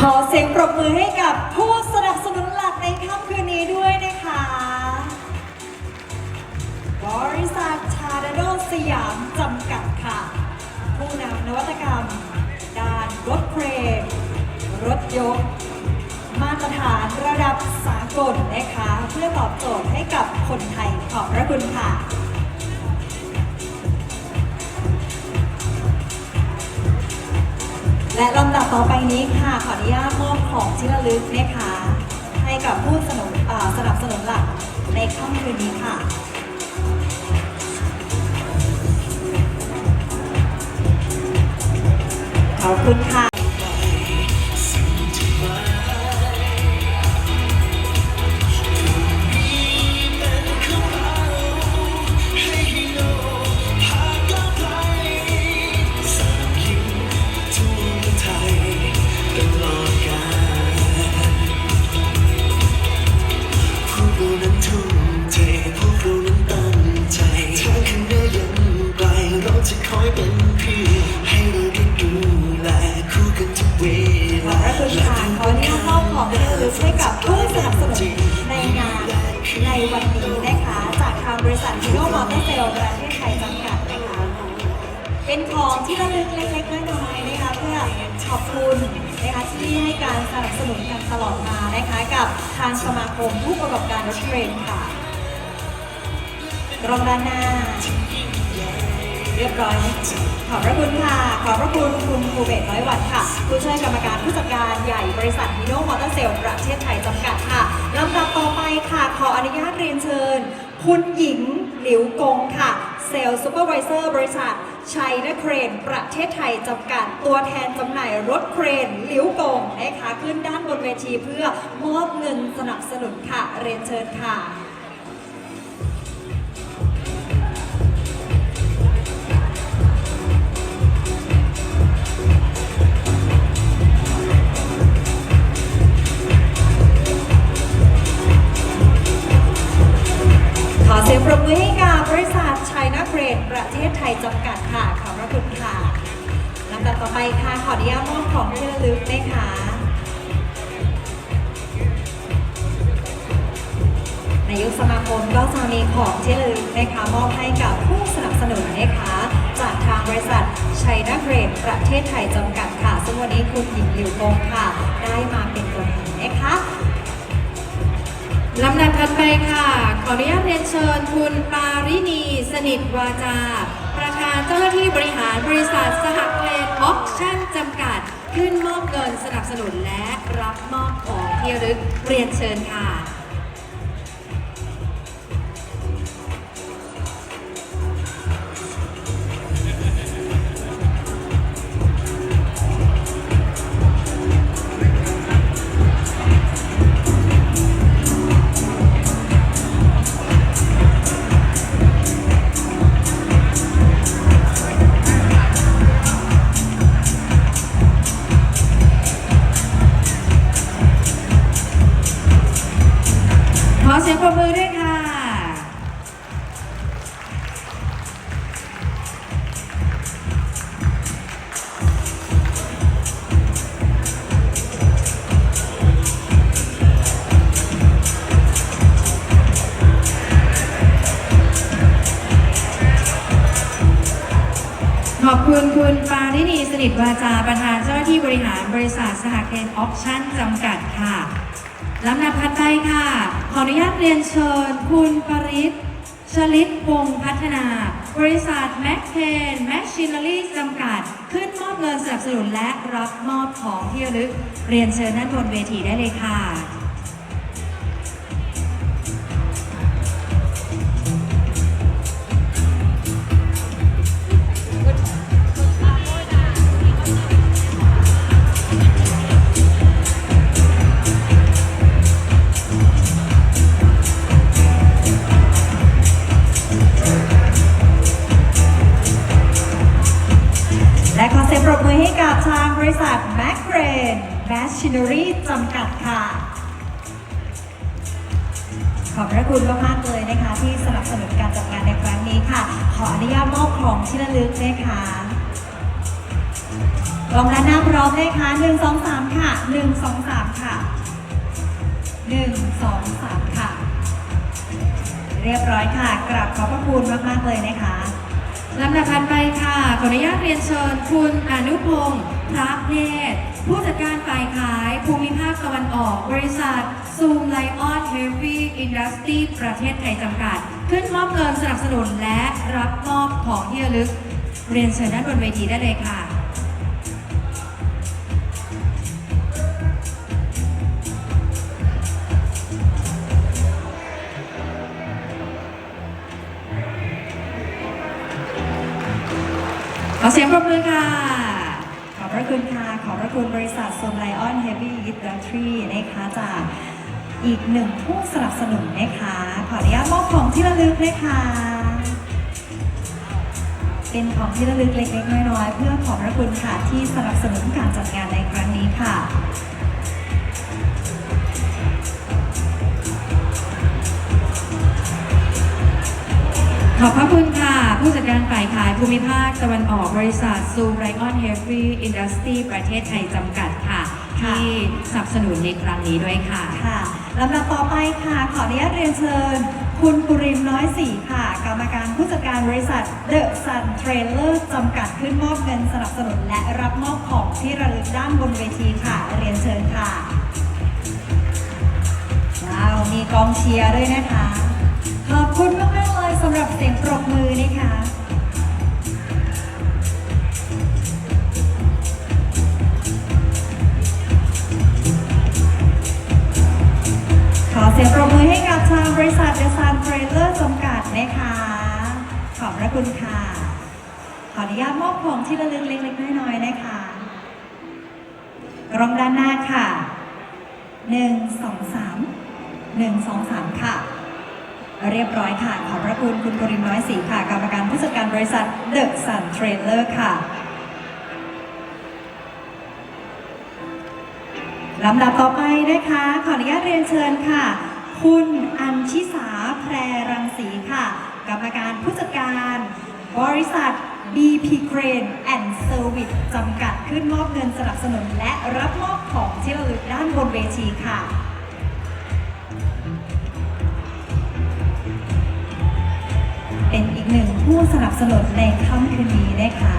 ขอเสียงปรบมือให้กับผู้สนับสนุนหลักในค่ำคืนนี้ด้วยนะคะ บริษัทชาดโดสยามจำกัดค่ะ ผู้นำนวัตกรรม ด้านรถเครนรถยก มาตรฐานระดับสากลนะคะ เพื่อตอบโจทย์ให้กับคนไทยขอบพระคุณค่ะ และลำดับต่อไปนี้ค่ะขออนุญาตมอบของที่ระลึกนะคะให้กับผู้สนับสนับสนุนหลักในค่ำคืนนี้ค่ะขอบคุณค่ะ ขอลาบพระคุณค่ะขออนุญาตมอบของที่ระลึกให้กับผู้สนับสนุนในงานในวันนี้นะคะ จากทางบริษัทฮีโร่มอเตอร์เซลประเทศไทยจำกัดนะคะ เป็นของที่ระลึกเล็กๆน้อยๆนะคะเพื่อขอบคุณนะคะที่ให้การสนับสนุนกันตลอดมานะคะกับทางสมาคมผู้ประกอบการรถเทรนค่ะรองด้านหน้าเรียบร้อย ขอบพระคุณค่ะ ขอบพระคุณคุณครูเบศร้อยวัดค่ะ ผู้ช่วยกรรมการผู้จัดการใหญ่บริษัทฮิโนมอเตอร์เซลประเทศไทยจำกัดค่ะลำดับต่อไปค่ะ ขออนุญาตเรียนเชิญ คุณหญิงหลิวกงค่ะ เซลล์ซูเปอร์วิเซอร์บริษัทชัยนเครน ประเทศไทยจำกัด ตัวแทนจำหน่ายรถเครนหลิวกงนะคะขึ้นด้านบนเวทีเพื่อมอบเงินสนับสนุนค่ะ เรียนเชิญค่ะ สียงปรบมือให้กับบริษัทไชัยนาเกรดประเทศไทยจำกัดค่ะ ขอบพระคุณค่ะลำดับต่อไปค่ะ ขออนุญาตมอบของที่ระลึกนะคะในยุคสมาคมก็จะมีของที่ระลึกนะคะมอบให้กับผู้สนับสนุนนะคะจากทางบริษัทไชัยนาเกรดประเทศไทยจำกัดค่ะ ซึ่งวันนี้คุณหญิงหลิวกงค่ะ ได้มาเป็นตัวแทนนะคะ ลำดับถัดไปค่ะ ขออนุญาตเรียนเชิญคุณปาริณีสนิทวาจา ประธานเจ้าหน้าที่บริหารบริษัทสหเพลนออกชั่นจำกัด ขึ้นมอบเงินสนับสนุนและรับมอบของที่ระลึกเรียนเชิญค่ะ นิทวาจาประธานเจ้าหน้าที่บริหารบริษัทสหเครนออปชั่นจำกัดค่ะลำดับถัดไปค่ะ ขออนุญาตเรียนเชิญคุณปริศชลิตวงพัฒนา บริษัทแม็กเทนแมชชิน n รีจำกัด ขึ้นมอบเงินสนับสนุนและรับมอบของที่ระลึก เรียนเชิญด้านบนเวทีได้เลยค่ะ งสองสามค่ะหนึ่งสองสามค่ะ เรียบร้อยค่ะกราบขอบพระคุณมากๆเลยนะคะลำดับถัดไปค่ะ ขออนุญาตเรียนเชิญคุณอนุพงศ์พระเพศผู้จัดการฝ่ายขายภูมิภาคตะวันออก บริษัทซูมไลออนเฮฟวี่อินดัสตรีประเทศไทยจำกัด ขึ้นมอบเงินสนับสนุนและรับมอบของที่ระลึก เรียนเชิญด้านบนเวทีได้เลยค่ะ ขอเสียงปรบมือค่ะ ขอบพระคุณค่ะ ขอบพระคุณบริษัทโซนไลออนเฮฟวี่อินดัสทรีนะคะจากอีกหนึ่งผู้สนับสนุนนะคะ ขออนุญาตมอบของที่ระลึกนะคะ เป็นของที่ระลึกเล็กๆน้อยๆเพื่อขอบพระคุณค่ะที่สนับสนุนการจัดงานในครั้งนี้ค่ะ ขอบพระคุณค่ะ ผู้จัดการฝ่ายขายภูมิภาคตะวันออกบริษัทซูไรออนเฮฟวี่อินดัสตรีประเทศไทยจำกัดค่ะค่ะ ที่สนับสนุนในครั้งนี้ด้วยค่ะ ค่ะลำดับต่อไปค่ะ ขออนุญาตเรียนเชิญ คุณปุริมน้อยสีค่ะ กรรมการผู้จัดการบริษัท The Sun Trailer จำกัดขึ้นมอบเงินสนับสนุนและรับมอบของที่ระลึกด้านบนเวทีค่ะ เรียนเชิญค่ะว้าวมีกองเชียร์ด้วยนะคะ ขอบคุณมากๆเลยสำหรับเสียงปรบมือนะคะขอเสียงปรบมือให้กับทางบริษัทเดซานเทรลเลอร์จำกัดนะคะ ขอบพระคุณค่ะ ขออนุญาตมอบของที่ระลึกเล็กๆน้อยๆนะคะกล้องด้านหน้าค่ะหนึ่งสองสามหนึ่งสองสามค่ะ เรียบร้อยค่ะ ขอบพระคุณคุณกริมน้อยศรีค่ะ กรรมการผู้จัดการบริษัทเดอะสันเทรลเลอร์ค่ะลำดับต่อไปนะคะ ขออนุญาตเรียนเชิญค่ะ คุณอัญชิสาแพรรังสีค่ะ กรรมการผู้จัดการ บริษัท BP Crane and Service จำกัดขึ้นมอบเงินสนับสนุนและรับมอบของที่ระลึกด้านบนเวทีค่ะ ผู้สนับสนุนในค่ำคืนนี้นะคะ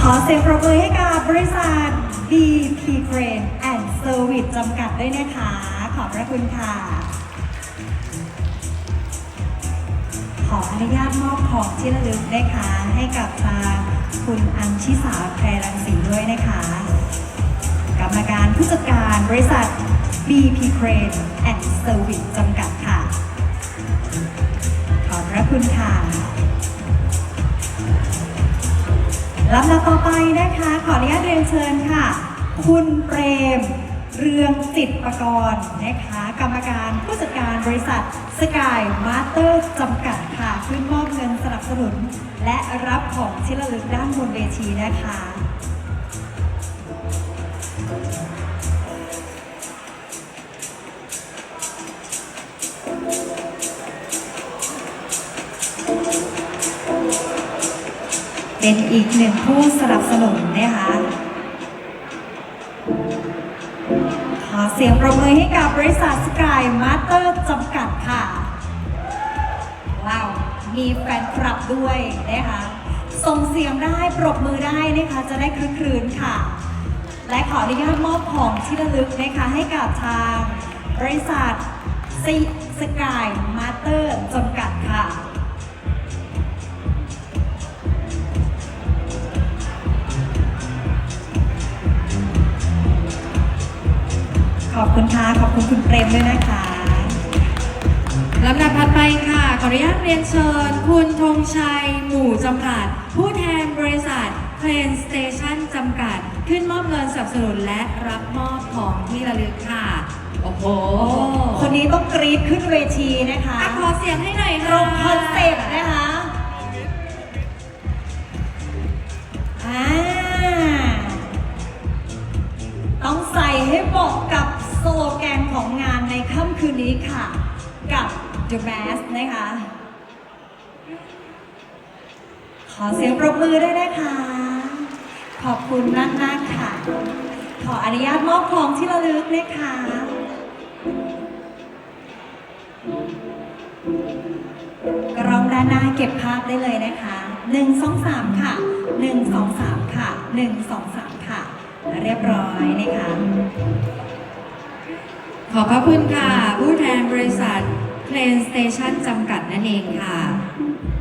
ขอเสียงปรบมือให้กับบริษัท BP Crane and Service จำกัดด้วยนะคะ ขอบพระคุณค่ะ ออนุญาตมอบของที่ระลึกนะคะให้กับทางคุณอัญชิสาแพรรังสีด้วยนะคะ กรรมการผู้จัดการบริษัท BP Crane and Service จำกัดค่ะ ขอบพระคุณค่ะลำดับต่อไปนะคะ ขออนุญาตเรียนเชิญค่ะ คุณเปรม เรืองจิตประกรณ์นะคะ รรมการผู้จัดการบริษัทสกายมาสเตอร์จำกัดค่ะขึ้นมอบเงินสนับสนุน และรับของที่ระลึกด้านบนเวทีนะคะเป็นอีกหนึ่งผู้สนับสนุนนะคะ เสียงปรบมือให้กับบริษัทสกายมาสเตอร์จำกัดค่ะ ว้าว มีแฟนคลับด้วยนะคะส่งเสียงได้ปรบมือได้นะคะจะได้คลึกครื้นค่ะ และขออนุญาตมอบของที่ระลึกนะคะให้กับทางบริษัทสกายมาสเตอร์จำกัด คุณค่ะ ขอบคุณคุณเปรมด้วยนะคะลำดับถัดไปค่ะ ขออนุญาตเรียนเชิญ คุณธงชัย หมู่จำกัด ผู้แทนบริษัทเพลนสเตชันจำกัด ขึ้นมอบเงินสนับสนุนและรับมอบของที่ระลึกค่ะ โอ้โหคนนี้ต้องกรี๊ดขึ้นเวทีนะคะขอเสียงให้หน่อยค่ะรงคอนเซ็ปต์นะคะอ่าต้องใส่ให้เหมาะกับ โลแกนของงานในค่ำคืนนี้ค่ะ กับ The Mask นะคะ ขอเสียงปรบมือด้วยนะคะ ขอบคุณมากมากค่ะ ขออนุญาตมอบของที่ระลึกนะคะกรองด้านหน้าเก็บภาพได้เลยนะคะ1 2 3ค่ะ1 2 3ค่ะ1 2 3ค่ะ เรียบร้อยนะคะ ขอบพระคุณค่ะ ผู้แทนบริษัท Plane Station จำกัดนั่นเองค่ะ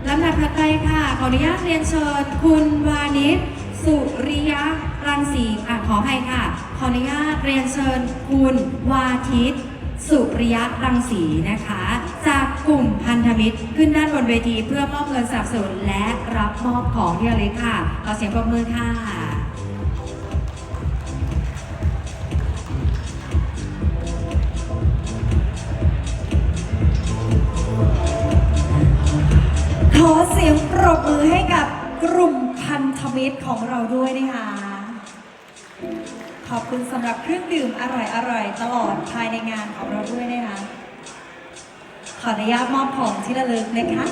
ลำดับถัดไปค่ะ ขออนุญาตเรียนเชิญคุณวานิชสุริยะรังสีอะขออภัยค่ะ ขออนุญาตเรียนเชิญคุณวาทิตสุริยะรังสีนะคะ จากกลุ่มพันธมิตรขึ้นด้านบนเวทีเพื่อมอบเงินสนับสนุนและรับมอบของที่ระลึกค่ะขอเสียงปรบมือค่ะ ด้วยนะคะ ขอบคุณสำหรับเครื่องดื่มอร่อยๆตลอดภายในงานของเราด้วยนะคะ ขออนุญาตมอบของที่ระลึกนะคะ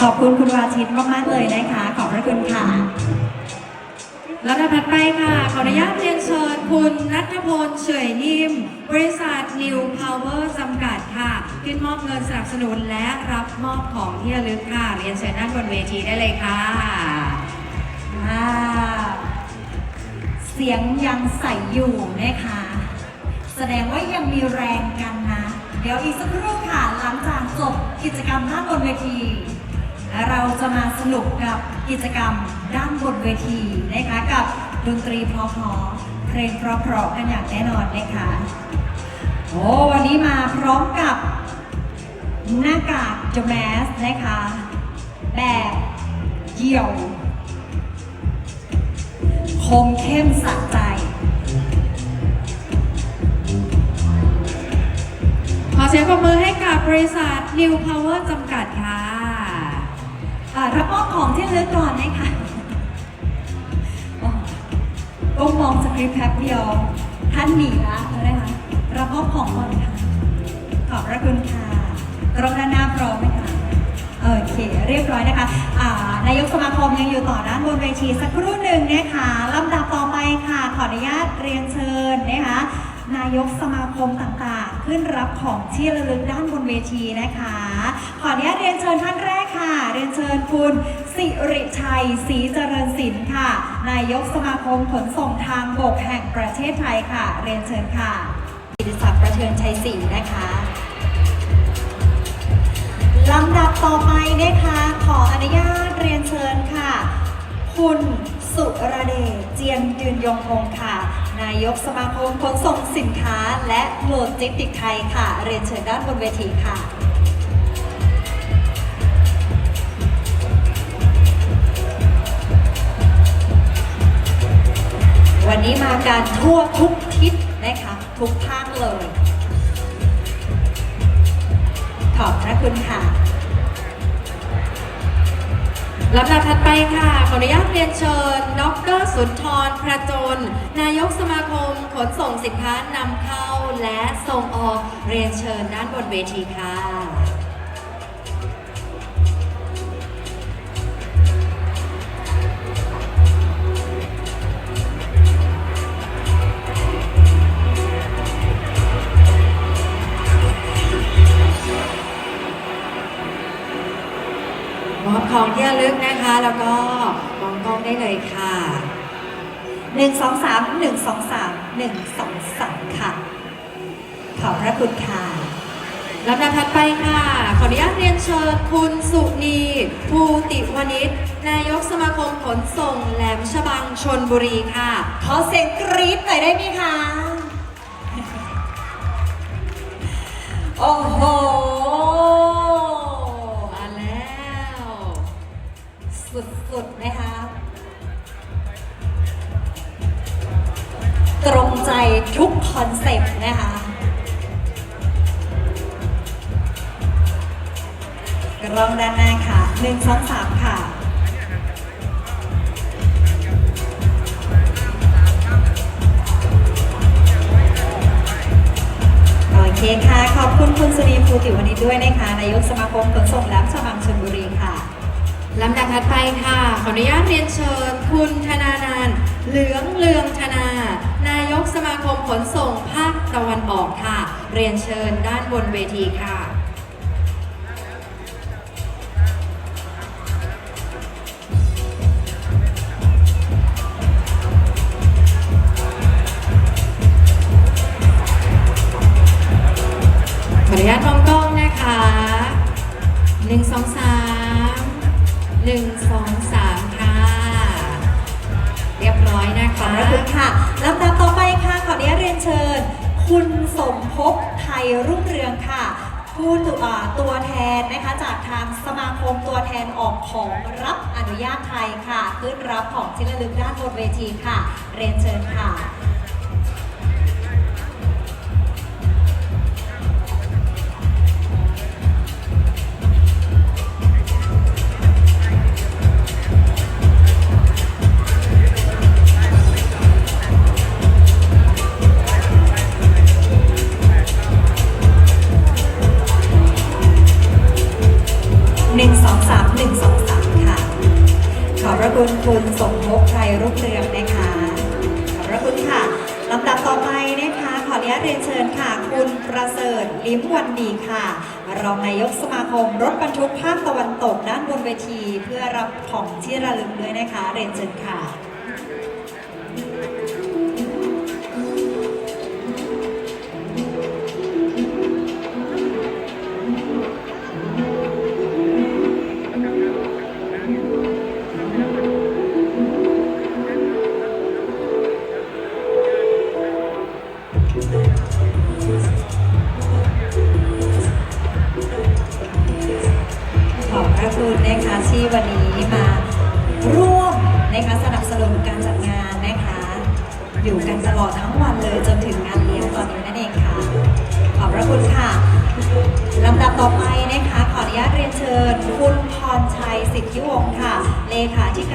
ขอบคุณคุณวาทิตมากๆเลยนะคะ ขอบพระคุณค่ะ แล้วถัดไปค่ะ ขออนุญาตเรียนเชิญคุณนัทพลเฉยนิ่ม บริษัท New Power จำกัดค่ะ ขึ้นมอบเงินสนับสนุนและรับมอบของที่ระลึกค่ะ เรียนเชิญด้านบนเวทีได้เลยค่ะอ่าเสียงยังใส่อยู่นะคะ แสดงว่ายังมีแรงกันนะ เดี๋ยวอีกสักครู่ค่ะ หลังจากจบกิจกรรมด้านบนเวที เราจะมาสนุกกับกิจกรรม ด้านบนเวทีนะคะกับดนตรีเพราะๆเพลงเพราะๆกันอย่างแน่นอนนะคะโอ้วันนี้มาพร้อมกับหน้ากากจแมสนะคะ แบบเหี่ยว คมเข้มสะใจ ขอเสียงปรบมือให้กับบริษัท New Power จำกัดค่ะรับมอบของที่ระลึกก่อนนะคะ ก้มมองสคริปต์แป๊บเดียว ท่านหนีละนะคะรับมอบของก่อนค่ะ ขอบพระคุณค่ะกรองด้านหน้าพร้อมไหมคะ โอเค เรียบร้อยนะคะอ่านายกสมาคมยังอยู่ต่อด้านบนเวทีสักครู่หนึ่งนะคะลำดับต่อไปค่ะ ขออนุญาตเรียนเชิญนะคะนายกสมาคมต่างๆ ขึ้นรับของที่ระลึกด้านบนเวทีนะคะ ขออนุญาตเรียนเชิญท่านแรกค่ะ เรียนเชิญคุณ สิริชัยศรีเจริญศิลป์ค่ะ นายกสมาคมขนส่งทางบกแห่งประเทศไทยค่ะ เรียนเชิญค่ะกิติศักดิ์ประเทืองชัยศรีนะคะลำดับต่อไปนะคะขออนุญาตเรียนเชิญค่ะ คุณสุรเดชเจียนยืนยงคงค่ะ นายกสมาคมขนส่งสินค้าและโลจิสติกส์ไทยค่ะ เรียนเชิญด้านบนเวทีค่ะ วันนี้มาการทั่วทุกทิศนะคะทุกภาคเลย ขอบพระคุณค่ะลำดับถัดไปค่ะ ขออนุญาตเรียนเชิญ ดรสุนทรพระจน นายกสมาคม ขนส่งสินค้านำเข้าและส่งออกเรียนเชิญด้านบนเวทีค่ะ ของที่ระลึกนะคะ แล้วก็มองกล้องได้เลยค่ะ หนึ่งสองสามหนึ่งสองสามหนึ่งสองสามค่ะ ขอบพระคุณค่ะลำดับถัดไปค่ะ ขออนุญาตเรียนเชิญคุณสุนีภูติวณิชนายกสมาคมขนส่งแหลมฉบังชนบุรีค่ะ ขอเสียงกรี๊ดหน่อยได้ไหมคะ โอ้โห ดนะคะ ตรงใจทุกคอนเซ็ปต์นะคะกล้องด้านหน้าค่ะหนึ่งสองสามค่ะโอเคค่ะ ขอบคุณคุณสุนีภูติวณิชด้วยนะคะ นายกสมาคมขนส่งและฉบังชลบุรีค่ะ ลำดับถัดไปค่ะ ขออนุญาตเรียนเชิญ คุณธนานันเหลืองเลืองธนา นายกสมาคมขนส่งภาคตะวันออกค่ะ เรียนเชิญด้านบนเวทีค่ะ ขออนุญาตมองกล้องนะคะหนึ่งสองสาม หนึ่งสองสามค่ะ เรียบร้อยนะขอบคะ พระคุณค่ะลำดับต่อไปค่ะขออนุญาตเรียนเชิญ คุณสมภพไทยรุ่งเรืองค่ะ ผู้ตวอ่าตัวแทนนะคะจากทางสมาคมตัวแทนออกของรับอนุญาตไทยค่ะ ขึ้นรับของที่ระลึกด้านบนเวทีค่ะ เรียนเชิญค่ะ เวทีเพื่อรับของที่ระลึกด้วยนะคะ เรียนเชิญค่ะ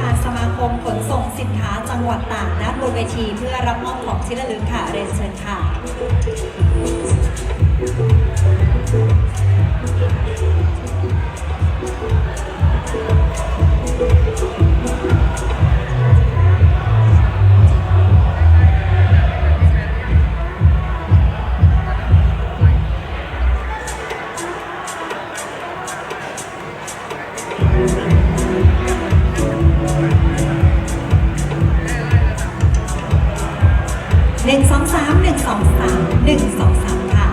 การสมาคมขนส่งสินค้าจังหวัดตากนะบนเวทีเพื่อรับมอบของที่ระลึกค่ะเรียนเชิญค่ะห 123 123 ค่ะ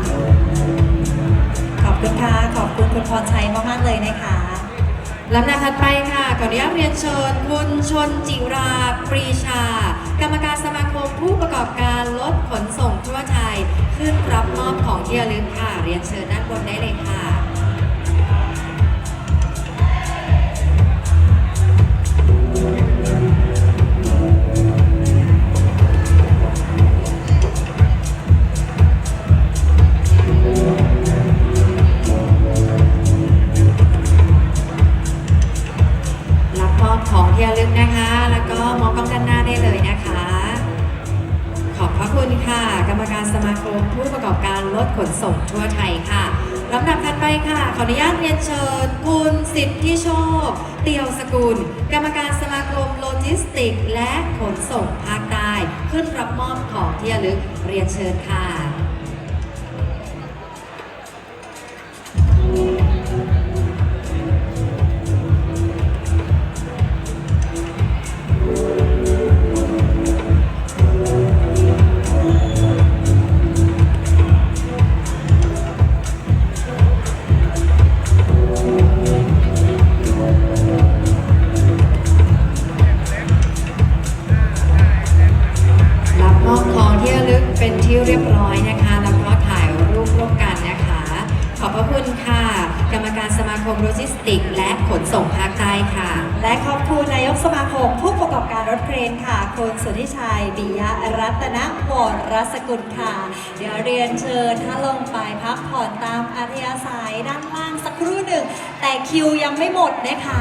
ขอบคุณค่ะ ขอบคุณคุณพรชัยมากๆเลยนะคะลำดับถัดไปค่ะ ขออนุญาตเรียนเชิญคุณชนจิราปรีชา กรรมการสมาคมผู้ประกอบการรถขนส่งทั่วไทย ขึ้นรับมอบของที่ระลึกค่ะ เรียนเชิญด้านบนได้เลยค่ะ อบของที่ระลึกนะคะ แล้วก็มองกล้องด้านหน้าได้เลยนะคะ ขอบพระคุณค่ะ กรรมการสมาคมผู้ประกอบการรถขนส่งทั่วไทยค่ะลำดับถัดไปค่ะ ขออนุญาตเรียนเชิญ คุณสิทธิโชค เตียวสกุล กรรมการสมาคมโลจิสติกส์และขนส่งภาคใต้ ขึ้นรับมอบของที่ระลึกเรียนเชิญค่ะุณค่ะ เดี๋ยวเรียนเชิญถ้าลงไปพักผ่อนตามอัธยาศัยด้านล่างสักครู่หนึ่ง แต่คิวยังไม่หมดนะคะ